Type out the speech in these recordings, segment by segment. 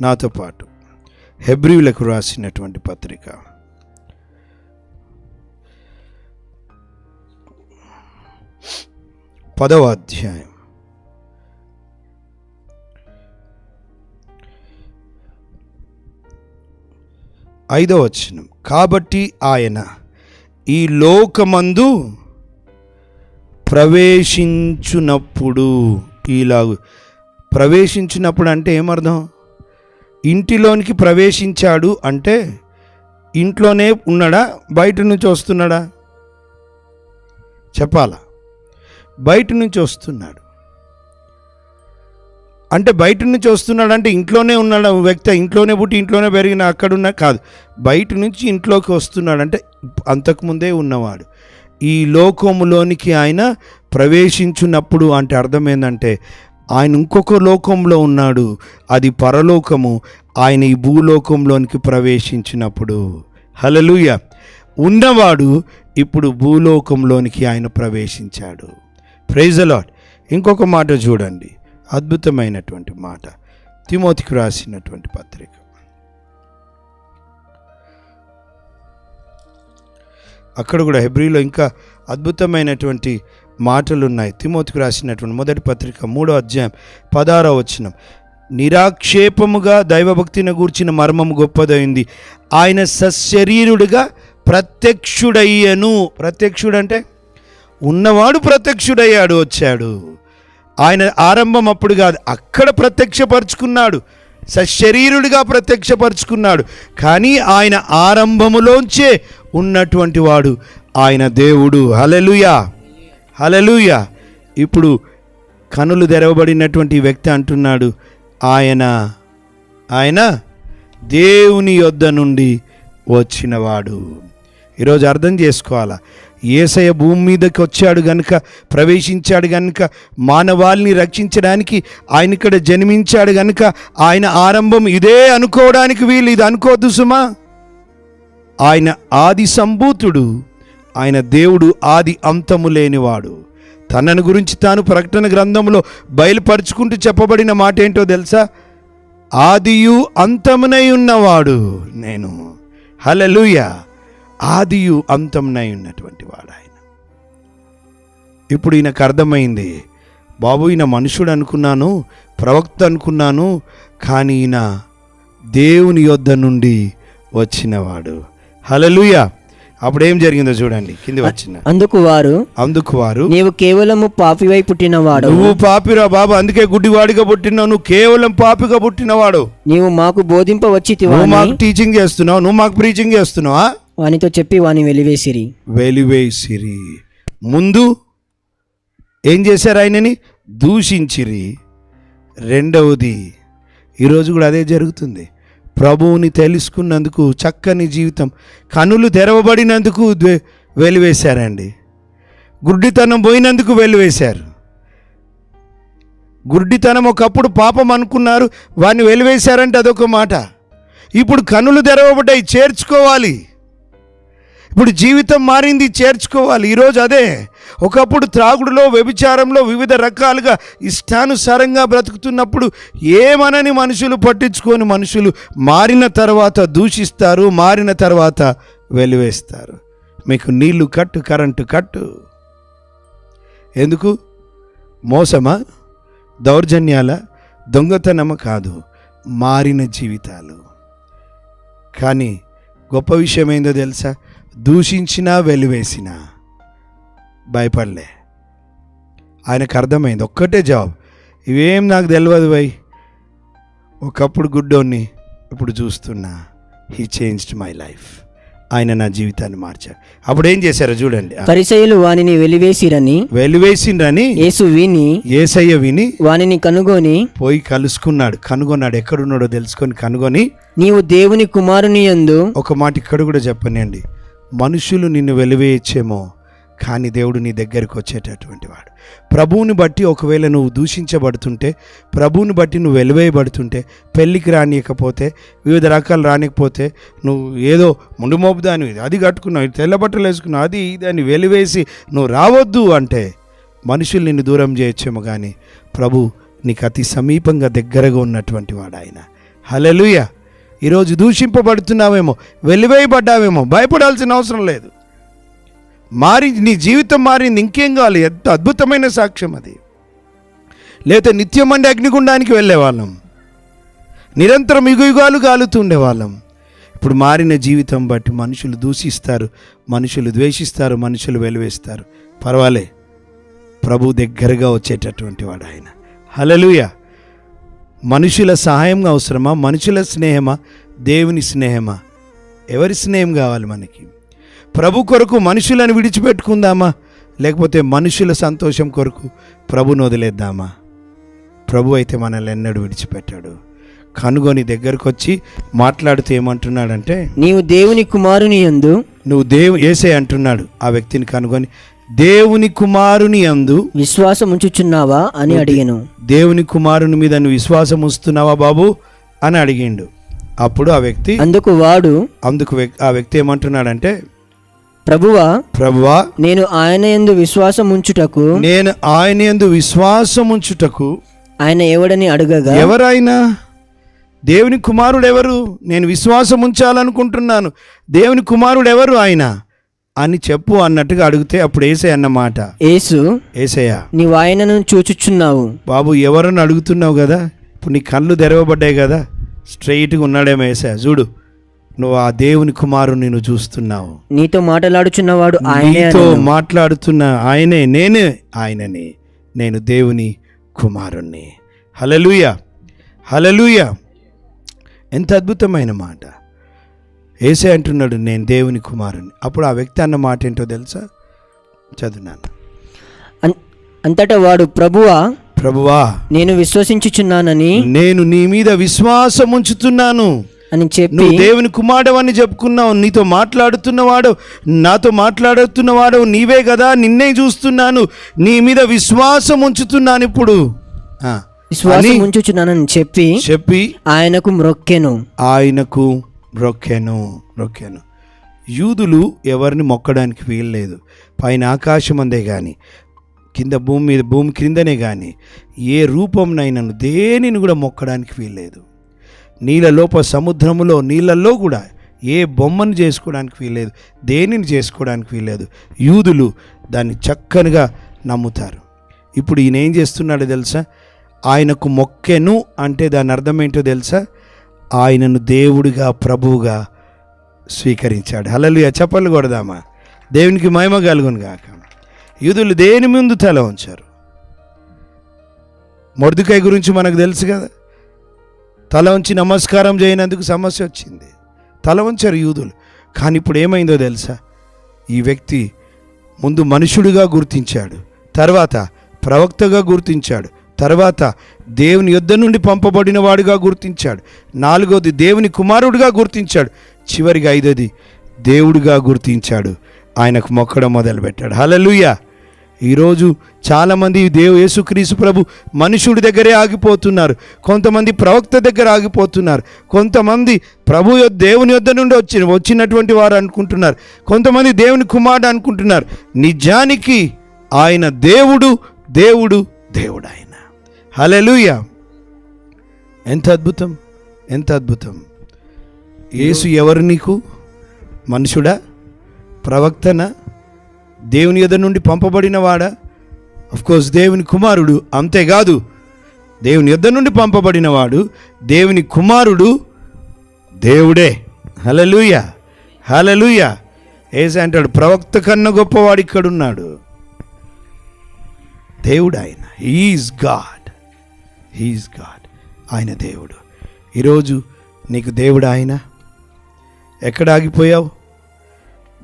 నాతో పాటు హెబ్రివులకు రాసినటువంటి పత్రిక. పదవ అధ్యాయం. ఐదవ వచనం. కాబట్టి ఆయన ఈ లోకమందు ప్రవేశించునప్పుడు ఇలా ప్రవేశించినప్పుడు అంటే ఏమర్థం? ఇంటిలోనికి ప్రవేశించాడు అంటే ఇంట్లోనే ఉన్నాడా? బయట నుంచి వస్తున్నాడా? చెప్పాలా? బయట నుంచి వస్తున్నాడు. అంటే బయట నుంచి వస్తున్నాడు అంటే ఇంట్లోనే ఉన్నాడు వ్యక్తి? ఇంట్లోనే పుట్టి ఇంట్లోనే పెరిగిన అక్కడున్నా కాదు. బయట నుంచి ఇంట్లోకి వస్తున్నాడు అంటే అంతకుముందే ఉన్నవాడు. ఈ లోకములోనికి ఆయన ప్రవేశించున్నప్పుడు అంటే అర్థం ఏంటంటే ఆయన ఇంకొక లోకంలో ఉన్నాడు. అది పరలోకము. ఆయన ఈ భూలోకంలోనికి ప్రవేశించినప్పుడు. హలలుయ ఉన్నవాడు ఇప్పుడు భూలోకంలోనికి ఆయన ప్రవేశించాడు. ప్రైజ్ అలాడ్ ఇంకొక మాట చూడండి. అద్భుతమైనటువంటి మాట. తిమోతికి రాసినటువంటి పత్రిక. అక్కడ కూడా హెబ్రిలో ఇంకా అద్భుతమైనటువంటి మాటలున్నాయి. తిమోతికి రాసినటువంటి మొదటి పత్రిక మూడో అధ్యాయం పదారో వచ్చినం నిరాక్షేపముగా దైవభక్తిని గూర్చిన మర్మము గొప్పదైంది. ఆయన సశరీరుడిగా ప్రత్యక్షుడయ్యను. ప్రత్యక్షుడంటే? ఉన్నవాడు ప్రత్యక్షుడయ్యాడు వచ్చాడు. ఆయన ఆరంభం అప్పుడు కాదు అక్కడ ప్రత్యక్షపరుచుకున్నాడు. సశరీరుడిగా ప్రత్యక్షపరుచుకున్నాడు. కానీ ఆయన ఆరంభములోంచే ఉన్నటువంటి వాడు. ఆయన దేవుడు. హలెలుయా హలలుయ ఇప్పుడు కనులు తెరవబడినటువంటి వ్యక్తి అంటున్నాడు ఆయన ఆయన దేవుని యొద్ద నుండి వచ్చినవాడు. ఈరోజు అర్థం చేసుకోవాలా? ఏసయ భూమి మీదకి వచ్చాడు గనుక ప్రవేశించాడు గనుక మానవాల్ని రక్షించడానికి ఆయన ఇక్కడ జన్మించాడు గనుక ఆయన ఆరంభం ఇదే అనుకోవడానికి వీలు ఇది అనుకోవద్దు సుమా. ఆయన ఆది సంభూతుడు ఆయన దేవుడు ఆది అంతము లేనివాడు. తనను గురించి తాను ప్రకటన గ్రంథంలో బయలుపరుచుకుంటూ చెప్పబడిన మాట ఏంటో తెలుసా? ఆదియు అంతమునై ఉన్నవాడు నేను. హలలుయ ఆదియు అంతమునై ఉన్నటువంటి వాడు ఆయన. ఇప్పుడు ఈయనకు అర్థమైంది. బాబు ఈయన మనుషుడు అనుకున్నాను ప్రవక్త అనుకున్నాను కానీ ఈయన దేవుని యొద్ద నుండి వచ్చినవాడు. హలలుయా అప్పుడు ఏం జరిగిందో చూడండి కింది వచ్చిన. అందుకు వారు అందుకు వారు నీవు కేవలము పాపివై పుట్టినవాడు నువ్వు పాపిరా బాబు అందుకే గుడ్డివాడిగా పుట్టినావు నువ్వు కేవలం పాపిగా పుట్టినవాడు. నీవు మాకు బోధింప నువ్వు అని మాకు టీచింగ్ చేస్తున్నావు నువ్వు మాకు ప్రీచింగ్ చేస్తున్నావా? వానితో చెప్పి వాని వెలివేసిరి. వెలివేసిరి. ముందు ఏం చేశారు ఆయనని? దూషించిరి. రెండవది ఈరోజు కూడా అదే జరుగుతుంది. ప్రభువుని తెలుసుకున్నందుకు చక్కని జీవితం కనులు తెరవబడినందుకు వెలివేశారండి. గుడ్డితనం పోయినందుకు వెలివేశారు. గుడ్డితనం ఒకప్పుడు పాపం అనుకున్నారు వాడిని వెలివేశారంటే అదొక మాట. ఇప్పుడు కనులు తెరవబడ్డాయి చేర్చుకోవాలి. ఇప్పుడు జీవితం మారింది చేర్చుకోవాలి. ఈరోజు అదే. ఒకప్పుడు త్రాగుడులో వ్యభిచారంలో వివిధ రకాలుగా ఇష్టానుసారంగా బ్రతుకుతున్నప్పుడు ఏమనని మనుషులు పట్టించుకొని మనుషులు మారిన తర్వాత దూషిస్తారు మారిన తర్వాత వెలివేస్తారు. మీకు నీళ్ళు కట్టు కరెంటు కట్టు. ఎందుకు? మోసమా? దౌర్జన్యాల? దొంగతనమ కాదు మారిన జీవితాలు. కానీ గొప్ప విషయం ఏందో తెలుసా? దూషించినా వెలివేసినా భయపడలే. ఆయనకు అర్థమైంది ఒక్కటే జవాబు. ఇవేం నాకు తెలియదు భయ్. ఒకప్పుడు గుడ్డోన్ని ఇప్పుడు చూస్తున్నా. హీ చేంజ్డ్ మై లైఫ్ ఆయన నా జీవితాన్ని మార్చారు అప్పుడు ఏం చేశారో చూడండి. పరిసయులు వానిని వెలివేసిరని వెలివేసిండ్రని యేసు విని ఏసయ్య విని వానిని కనుగొని పోయి కలుసుకున్నాడు. కనుగొన్నాడు. ఎక్కడున్నాడో తెలుసుకొని కనుగొని నీవు దేవుని కుమారుని యందు ఒక మాట ఇక్కడ కూడా చెప్పనండి మనుషులు నిన్ను వెలివేయచ్చేమో కానీ దేవుడు నీ దగ్గరికి వచ్చేటటువంటి వాడు. ప్రభువుని బట్టి ఒకవేళ నువ్వు దూషించబడుతుంటే ప్రభువుని బట్టి నువ్వు వెలివేయబడుతుంటే పెళ్ళికి రానియకపోతే వివిధ రకాలు రానికపోతే నువ్వు ఏదో ముండుమోపు దాని అది కట్టుకున్నావు తెల్ల బట్టలు వేసుకున్నావు అది దాన్ని వెలివేసి నువ్వు రావద్దు అంటే మనుషులు నిన్ను దూరం చేయొచ్చేమో కానీ ప్రభు నీకు అతి సమీపంగా దగ్గరగా ఉన్నటువంటి వాడు ఆయన. హలలుయ ఈరోజు దూషింపబడుతున్నావేమో వెలివేయబడ్డావేమో భయపడాల్సిన అవసరం లేదు. మారి నీ జీవితం మారింది ఇంకేం కావాలి? ఎంత అద్భుతమైన సాక్ష్యం అది. లేకపోతే నిత్యం అండి అగ్నిగుండానికి వెళ్ళేవాళ్ళం. నిరంతరం యుగయుగాలు కాలుతూ ఉండేవాళ్ళం. ఇప్పుడు మారిన జీవితం బట్టి మనుషులు దూషిస్తారు మనుషులు ద్వేషిస్తారు మనుషులు వెలివేస్తారు. పర్వాలే ప్రభు దగ్గరగా వచ్చేటటువంటి వాడు ఆయన. హలలుయా మనుషుల సహాయం అవసరమా? మనుషుల స్నేహమా? దేవుని స్నేహమా? ఎవరి స్నేహం కావాలి మనకి? ప్రభు కొరకు మనుషులను విడిచిపెట్టుకుందామా? లేకపోతే మనుషుల సంతోషం కొరకు ప్రభుని వదిలేద్దామా? ప్రభు అయితే మనల్ని ఎన్నడూ విడిచిపెట్టాడు. కనుగొని దగ్గరకు వచ్చి మాట్లాడుతూ ఏమంటున్నాడంటే నీవు దేవుని కుమారుని యందు నువ్వు దేవు ఏసే అంటున్నాడు ఆ వ్యక్తిని కనుగొని దేవుని కుమారుని అందు విశ్వాసం ఉంచుచున్నావా అని అడిగాను. దేవుని కుమారుని మీద నువ్వు విశ్వాసం ఉంచుతున్నావా బాబు? అని అడిగిండు. అప్పుడు ఆ వ్యక్తి అందుకు వాడు అందుకు ఆ వ్యక్తి ఏమంటున్నాడంటే ప్రభువా ప్రభువా నేను ఆయన యందు విశ్వాసం ఉంచుటకు నేను ఆయన యందు విశ్వాసం ఉంచుటకు ఆయన ఎవడని అడగగా ఎవరైనా? దేవుని కుమారుడు ఎవరు నేను విశ్వాసం ఉంచాలనుకుంటున్నాను దేవుని కుమారుడు ఎవరు ఆయన? అని చెప్పు అన్నట్టుగా అడిగితే అప్పుడు ఏసే అన్నమాట. యేసు ఏసయ్యా నీవు ఆయనను చూచుచున్నావు. బాబు ఎవరని అడుగుతున్నావు కదా? ఇప్పుడు నీ కళ్ళు తెరవబడ్డాయి కదా? స్ట్రైట్గా ఉన్నాడేమో ఏసా చూడు నువ్వు ఆ దేవుని కుమారుని నువ్వు చూస్తున్నావు. నీతో మాట్లాడుచున్నవాడు ఆయనే నీతో అనెను. మాట్లాడుతున్న ఆయనే నేనే ఆయనని నేను దేవుని కుమారుణ్ణి. హలలుయ హలలుయ ఎంత అద్భుతమైన మాట. ఏసే అంటున్నాడు నేను దేవుని కుమారుని. అప్పుడు ఆ వ్యక్తి అన్న మాట ఏంటో తెలుసా? చదువునాను అంతటా వాడు ప్రభువా ప్రభువా నేను విశ్వసించుచున్నానని నేను నీ మీద విశ్వాసం ఉంచుతున్నాను. అని చెప్పి నువ్వు దేవుని కుమారుడవని చెప్పుకున్నావు. నీతో మాట్లాడుతున్నవాడు నాతో మాట్లాడుతున్నవాడు నీవే కదా నిన్నే చూస్తున్నాను. నీ మీద విశ్వాసం ఉంచుతున్నాను ఇప్పుడు. విశ్వాసం ఉంచుచున్నానని చెప్పి చెప్పి ఆయనకు మ్రొక్కెను. ఆయనకు మ్రొక్కెను మ్రొక్కెను యూదులు ఎవరిని మొక్కడానికి వీల్లేదు. పైన ఆకాశం అందే కానీ కింద భూమి మీద భూమి క్రిందనే కానీ ఏ రూపంనైనాను దేనిని కూడా మొక్కడానికి వీల్లేదు. నీళ్ళ లోప సముద్రములో నీళ్ళల్లో కూడా ఏ బొమ్మను చేసుకోవడానికి వీల్లేదు దేనిని చేసుకోవడానికి వీల్లేదు. యూదులు దాన్ని చక్కనిగా నమ్ముతారు. ఇప్పుడు ఈయన ఏం చేస్తున్నాడో తెలుసా? ఆయనకు మొక్కెను అంటే దాని అర్థం ఏంటో తెలుసా? ఆయనను దేవుడిగా ప్రభువుగా స్వీకరించాడు. హలలుయ చెప్పలు కొడదామా? దేవునికి మహిమ కలుగును కాక యూదులు దేని ముందు తల ఉంచారు? మొర్దుకాయ గురించి మనకు తెలుసు కదా? తల ఉంచి నమస్కారం చేయనందుకు సమస్య వచ్చింది. తల ఉంచారు యూదులు. కానీ ఇప్పుడు ఏమైందో తెలుసా? ఈ వ్యక్తి ముందు మనుషుడిగా గుర్తించాడు. తర్వాత ప్రవక్తగా గుర్తించాడు. తర్వాత దేవుని యుద్ధ నుండి పంపబడిన వాడుగా గుర్తించాడు. నాలుగోది దేవుని కుమారుడిగా గుర్తించాడు. చివరిగా ఐదోది దేవుడిగా గుర్తించాడు. ఆయనకు మొక్కడం మొదలుపెట్టాడు. హలలుయ ఈరోజు చాలామంది దేవు యేసుక్రీసు ప్రభు మనుషుడి దగ్గరే ఆగిపోతున్నారు. కొంతమంది ప్రవక్త దగ్గర ఆగిపోతున్నారు. కొంతమంది ప్రభు దేవుని యొద్ద నుండి వచ్చి వచ్చినటువంటి వారు అనుకుంటున్నారు. కొంతమంది దేవుని కుమారుడు అనుకుంటున్నారు. నిజానికి ఆయన దేవుడు దేవుడు దేవుడు ఆయన. హలెలుయ ఎంత అద్భుతం ఎంత అద్భుతం. యేసు ఎవరు నీకు? మనుషుడా ప్రవక్తన? దేవుని ఎదురు నుండి పంపబడిన వాడా కోర్స్ దేవుని కుమారుడు అంతేకాదు. దేవుని ఎద్దరు నుండి పంపబడినవాడు దేవుని కుమారుడు దేవుడే. హలలుయ హలలుయ ఏసే అంటాడు ప్రవక్త కన్నా గొప్పవాడు ఇక్కడున్నాడు. దేవుడు ఆయన. ఈజ్ గాడ్ హీఈస్ గాడ్ ఆయన దేవుడు. ఈరోజు నీకు దేవుడు ఆయన? ఎక్కడ ఆగిపోయావు?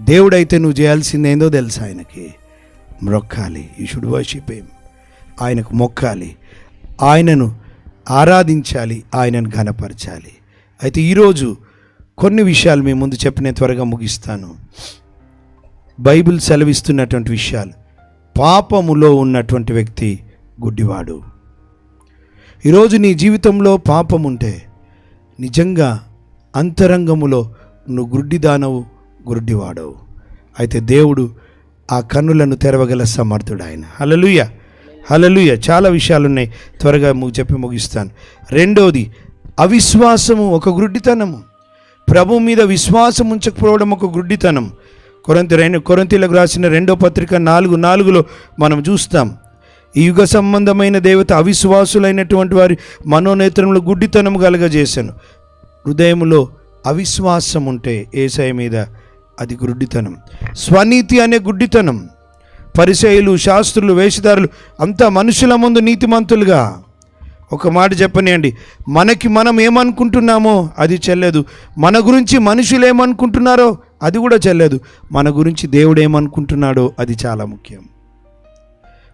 దేవుడైతే నువ్వు చేయాల్సింది ఏందో తెలుసు ఆయనకి? మొక్కాలి ఈ షుడ్ వర్షిప్ ఏం ఆయనకు మొక్కాలి. ఆయనను ఆరాధించాలి. ఆయనను ఘనపరచాలి. అయితే ఈరోజు కొన్ని విషయాలు మీ ముందు చెప్పిన త్వరగా ముగిస్తాను. బైబిల్ సెలవిస్తున్నటువంటి విషయాలు. పాపములో ఉన్నటువంటి వ్యక్తి గుడ్డివాడు. ఈరోజు నీ జీవితంలో పాపం ఉంటే నిజంగా అంతరంగములో నువ్వు గుడ్డిదానవు గుడ్డివాడవు అయితే దేవుడు ఆ కన్నులను తెరవగల సమర్థుడు ఆయన హలలుయ హలలుయ చాలా విషయాలు ఉన్నాయి త్వరగా చెప్పి ముగిస్తాను. రెండోది అవిశ్వాసము ఒక గుడ్డితనము ప్రభు మీద విశ్వాసం ఉంచకపోవడం ఒక గుడ్డితనం కొరంతి రెండు కొరంతీలకు రాసిన రెండో పత్రిక నాలుగు నాలుగులో మనం చూస్తాం. ఈ యుగ సంబంధమైన దేవత అవిశ్వాసులైనటువంటి వారి మనోనేత్రంలో గుడ్డితనం కలగజేశాను హృదయంలో అవిశ్వాసం ఉంటే ఏసై మీద అది గుడ్డితనం. స్వనీతి అనే గుడ్డితనం. పరిచయులు శాస్త్రులు వేషధారులు అంతా మనుషుల ముందు నీతిమంతులుగా. ఒక మాట చెప్పనియండి మనకి మనం ఏమనుకుంటున్నామో అది చెల్లదు. మన గురించి మనుషులు ఏమనుకుంటున్నారో అది కూడా చెల్లదు. మన గురించి దేవుడు ఏమనుకుంటున్నాడో అది చాలా ముఖ్యం.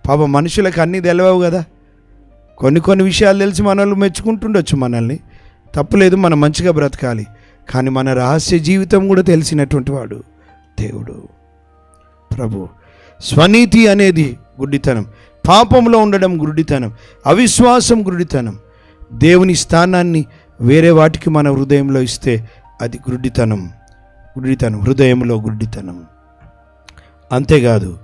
పాప మనుషులకు అన్నీ తెలవవు కదా. కొన్ని కొన్ని విషయాలు తెలిసి మనల్ని మెచ్చుకుంటుండొచ్చు మనల్ని. తప్పులేదు మనం మంచిగా బ్రతకాలి. కానీ మన రహస్య జీవితం కూడా తెలిసినటువంటి వాడు దేవుడు. ప్రభు స్వనీతి అనేది గుడ్డితనం. పాపంలో ఉండడం గుడ్డితనం. అవిశ్వాసం గుడ్డితనం. దేవుని స్థానాన్ని వేరే వాటికి మన హృదయంలో ఇస్తే అది గుడ్డితనం. గుడ్డితనం హృదయంలో గుడ్డితనం. అంతేకాదు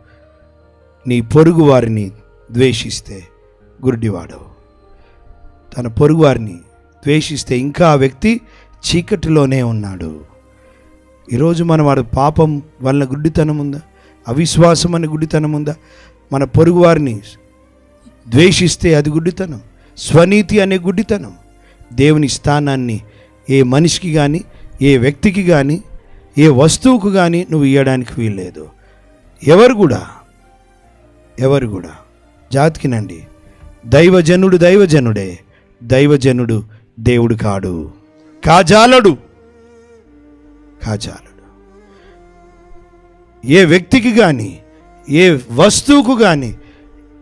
నీ పొరుగు వారిని ద్వేషిస్తే గుడ్డివాడవు తన పొరుగు వారిని ద్వేషిస్తే ఇంకా ఆ వ్యక్తి చీకటిలోనే ఉన్నాడు. ఈరోజు మనం వాడు పాపం వలన గుడ్డితనం ఉందా? అవిశ్వాసం అనే గుడ్డితనం ఉందా? మన పొరుగు వారిని ద్వేషిస్తే అది గుడ్డితనం? స్వనీతి అనే గుడ్డితనం? దేవుని స్థానాన్ని ఏ మనిషికి కానీ ఏ వ్యక్తికి కానీ ఏ వస్తువుకు కానీ నువ్వు ఇవ్వడానికి వీల్లేదు. ఎవరు కూడా ఎవరు కూడా. జాతికినండి దైవజనుడు దైవజనుడే దైవజనుడు దేవుడు కాడు. కాజాలడు. కాజాలడు. ఏ వ్యక్తికి కానీ ఏ వస్తువుకు కానీ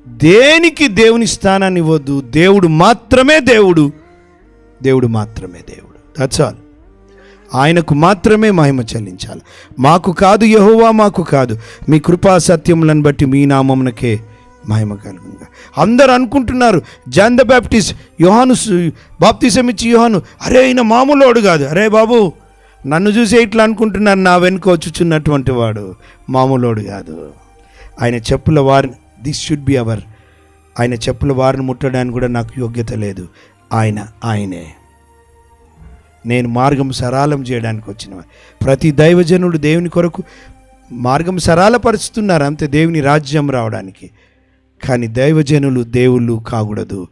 దేనికి దేవుని స్థానాన్ని ఇవ్వద్దు? దేవుడు మాత్రమే దేవుడు. దేవుడు మాత్రమే దేవుడు. దట్స్ ఆల్ ఆయనకు మాత్రమే మహిమ చెల్లించాలి. మాకు కాదు యహోవా మాకు కాదు. మీ కృపా సత్యములను బట్టి మీ నామమునకే మహిమ కలుగుగా అందరు అనుకుంటున్నారు జాన్ ద బ్యాప్టిస్ట్ యోహాను బాప్తిసం ఇచ్చి యోహాను అరే ఆయన మామూలోడు కాదు. అరే బాబు నన్ను చూసి ఇట్లా అనుకుంటున్నారు నా వెనుక వచ్చుచున్నటువంటి వాడు మామూలోడు కాదు. ఆయన చెప్పుల వారిని దిస్ షుడ్ బి అవర్ ఆయన చెప్పుల వారిని ముట్టడానికి కూడా నాకు యోగ్యత లేదు. ఆయన ఆయనే. నేను మార్గం సరళం చేయడానికి వచ్చిన ప్రతి దైవజనుడు దేవుని కొరకు మార్గం సరళపరుస్తున్నారు. అంతే దేవుని రాజ్యం రావడానికి. కానీ దైవజనులు దేవుళ్ళు కాకూడదు.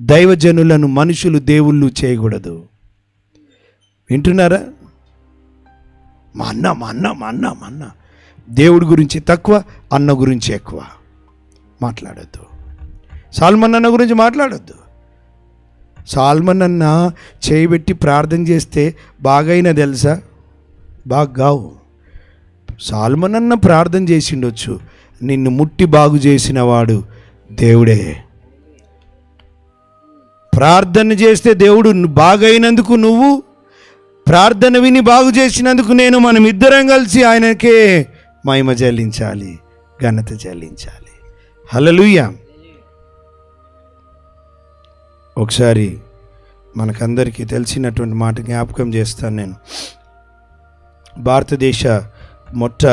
దైవజనులను మనుషులు దేవుళ్ళు చేయకూడదు. వింటున్నారా? మా అన్న మా అన్న మా అన్న మా అన్న. దేవుడి గురించి తక్కువ అన్న గురించి ఎక్కువ. మాట్లాడద్దు. సాల్మన్ అన్న గురించి మాట్లాడద్దు. సాల్మన్ అన్న చేయబెట్టి ప్రార్థన చేస్తే బాగైనా తెలుసా? బాగా సాల్మన్ అన్న ప్రార్థన చేసిండొచ్చు. నిన్ను ముట్టి బాగు చేసిన వాడు దేవుడే. ప్రార్థన చేస్తే దేవుడు బాగైనందుకు నువ్వు ప్రార్థన విని బాగు చేసినందుకు నేను మనం ఇద్దరం కలిసి ఆయనకే మహిమ చెల్లించాలి ఘనత చెల్లించాలి. హలలుయ్యా ఒకసారి మనకందరికీ తెలిసినటువంటి మాట జ్ఞాపకం చేస్తాను నేను. భారతదేశ మొట్ట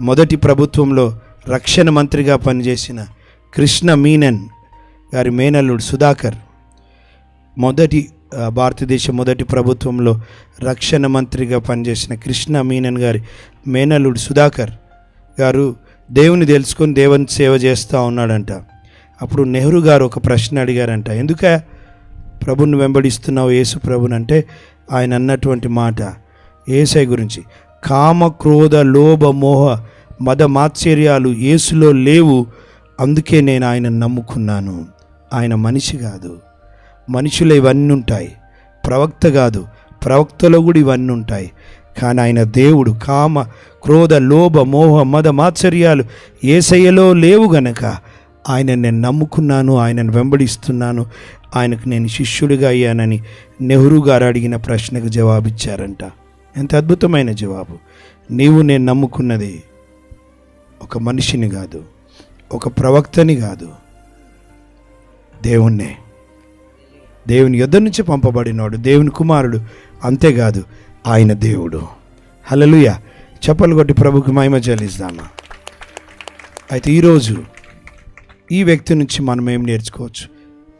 మొదటి ప్రభుత్వంలో రక్షణ మంత్రిగా పనిచేసిన కృష్ణ మీనన్ గారి మేనల్లుడు సుధాకర్ మొదటి భారతదేశ మొదటి ప్రభుత్వంలో రక్షణ మంత్రిగా పనిచేసిన కృష్ణ మీనన్ గారి మేనల్లుడు సుధాకర్ గారు దేవుని తెలుసుకొని దేవుని సేవ చేస్తూ ఉన్నాడంట. అప్పుడు నెహ్రూ గారు ఒక ప్రశ్న అడిగారంట. ఎందుక ప్రభుని వెంబడిస్తున్నావు యేసు ప్రభుని అంటే ఆయన అన్నటువంటి మాట. ఏసై గురించి కామ క్రోధ లోభ మోహ మద మాత్సర్యాలు యేసులో లేవు. అందుకే నేను ఆయన నమ్ముకున్నాను. ఆయన మనిషి కాదు. మనుషులు ఇవన్నీ ఉంటాయి. ప్రవక్త కాదు. ప్రవక్తలో కూడా ఇవన్నీ ఉంటాయి. కానీ ఆయన దేవుడు కామ క్రోధ లోభ మోహ మద మాత్సర్యాలు ఏసయ్యలో లేవు గనక ఆయన నేను నమ్ముకున్నాను ఆయనను వెంబడిస్తున్నాను ఆయనకు నేను శిష్యుడిగా అయ్యానని నెహ్రూ గారు అడిగిన ప్రశ్నకు జవాబిచ్చారంట. ఎంత అద్భుతమైన జవాబు. నీవు నేను నమ్ముకున్నది ఒక మనిషిని కాదు ఒక ప్రవక్తని కాదు. దేవుణ్ణే. దేవుని యుద్ధ నుంచి పంపబడినవాడు దేవుని కుమారుడు అంతేకాదు ఆయన దేవుడు. హలలుయ చెప్పలు కొట్టి ప్రభుకి మహిమ చెల్లిస్తామా. అయితే ఈరోజు ఈ వ్యక్తి నుంచి మనం ఏం నేర్చుకోవచ్చు?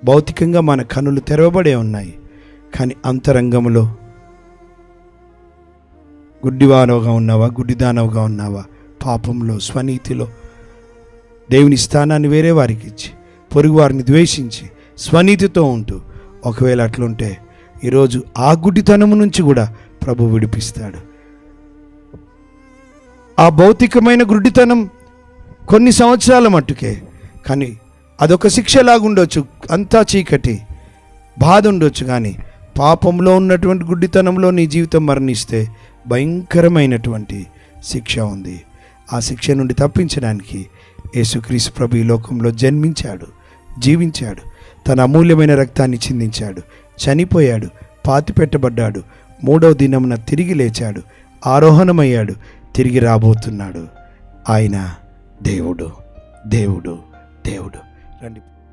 భౌతికంగా మన కనులు తెరవబడే ఉన్నాయి. కానీ అంతరంగంలో గుడ్డివానవుగా ఉన్నావా? గుడ్డిదానవుగా ఉన్నావా? పాపంలో స్వనీతిలో. దేవుని స్థానాన్ని వేరే వారికి ఇచ్చి పొరుగు వారిని ద్వేషించి స్వనీతితో ఉంటూ. ఒకవేళ అట్లుంటే ఈరోజు ఆ గుడ్డితనము నుంచి కూడా ప్రభు విడిపిస్తాడు. ఆ భౌతికమైన గుడ్డితనం కొన్ని సంవత్సరాల మట్టుకే కానీ అదొక శిక్షలాగుండొచ్చు అంతా చీకటి బాధ ఉండొచ్చు కానీ పాపంలో ఉన్నటువంటి గుడ్డితనంలో నీ జీవితం మరణిస్తే భయంకరమైనటువంటి శిక్ష ఉంది. ఆ శిక్ష నుండి తప్పించడానికి యేసుక్రీస్తు ప్రభు ఈ లోకంలో జన్మించాడు జీవించాడు తన అమూల్యమైన రక్తాన్ని చిందించాడు చనిపోయాడు పాతిపెట్టబడ్డాడు మూడవ దినమున తిరిగి లేచాడు ఆరోహణమయ్యాడు తిరిగి రాబోతున్నాడు. ఆయన దేవుడు దేవుడు. கண்டிப்பாக